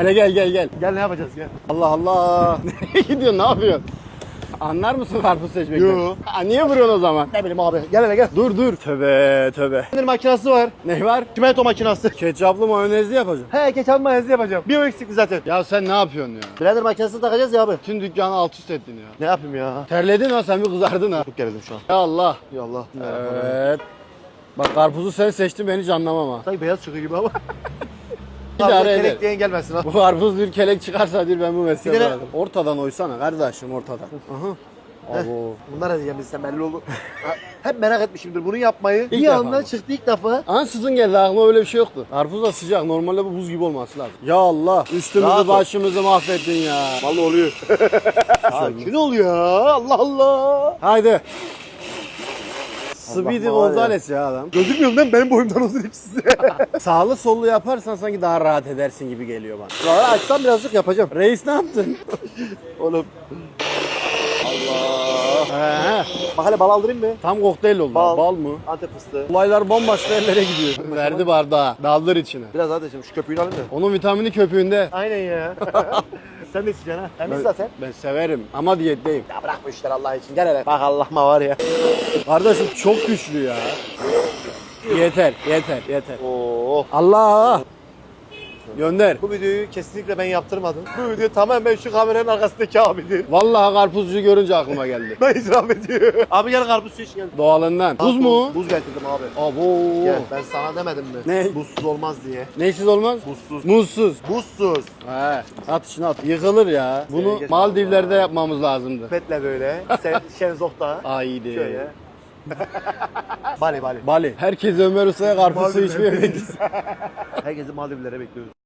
Hele gel gel gel. Gel ne yapacağız gel. Allah Allah. Nereye gidiyorsun ne yapıyorsun? Anlar mısın karpuz seçmekten? Yo. Ha, niye vuruyorsun o zaman? Ne bileyim abi. Gel hele gel. Dur dur. Töbe töbe. Blender makinası var. Ne var? Çimento makinası. Ketçaplı mayonezli yapacağım. He keçap mayonezi yapacağım. Bir o eksikti zaten. Ya sen ne yapıyorsun ya? Blender makinesini takacağız ya abi. Tüm dükkanı alt üst ettin ya. Ne yapayım ya? Terledin ha sen bir kızardın ha. Çok gerildim şu an. Ya Allah. Ya Allah. Evet. Bak karpuzu sen seçtin ben hiç anlamam ha. Sanki beyaz çıkıyor gibi ama. İdare eder. Kelek diyen gelmesin ha. Bu karpuz bir kelek çıkarsa bir ben bu mesleği Bir de ne- bırakırım. Ortadan oysana kardeşim ortadan. Aha. Abo. Bunlar ne diyeceğim bizden belli oldu. Ha, Hep merak etmişimdir bunu yapmayı. İlk bir defa anda mı? çıktı ilk defa. Ansızın geldi aklıma öyle bir şey yoktu. Karpuz da sıcak. Normalde bu buz gibi olması lazım. Ya Allah. Üstümüzü Rahat ol. başımızı mahvettin ya. Vallahi oluyor. Sakin ol ya. Allah Allah. Haydi. Speedy. Gonzales ya adam. Gözükmüyor lan benim boyumdan uzun ikisi. Sağlı sollu yaparsan sanki daha rahat edersin gibi geliyor bana. Şuraları açsam birazcık yapacağım. Reis ne yaptın? Oğlum. Allah. He, Bak hele bal aldırayım mı? tam kokteyl oldu. Bal. Bal, mı? Antep fıstığı. Olaylar bambaşka yerlere gidiyor. Verdi bardağı. Daldır içine. Biraz daha da şimdi şu köpüğünü alayım da. Onun vitamini köpüğünde. Aynen ya. Sen de içeceksin ha. Temiz Ben, zaten. ben severim ama diyetteyim. Ya bırak bu işleri Allah için. Gel hele. Bak Allah'ıma var ya. Kardeşim çok güçlü ya. yeter, yeter, yeter. Oo. Allah! Gönder. Bu videoyu kesinlikle ben yaptırmadım. Bu video tamamen şu kameranın arkasındaki abidir. Vallahi karpuzcu görünce aklıma geldi. Ben itiraf ediyorum. Abi gel karpuz suyu gel. Doğalından. Buz mu? Buz getirdim abi. Abo. Gel ben sana demedim mi? Ne? Buzsuz olmaz diye. Neysiz olmaz? Buzsuz. Muzsuz. Buzsuz. He. At içine at. Yıkılır ya. Bunu geç Maldivler'de yapmamız lazımdı. Petle böyle. Sen Şenzok'ta. Haydi. Şöyle. Bali Bali. Bali. Herkes Ömer Usta'ya karpuz suyu içmeye bekliyor. Herkesi Maldivlere bekliyoruz.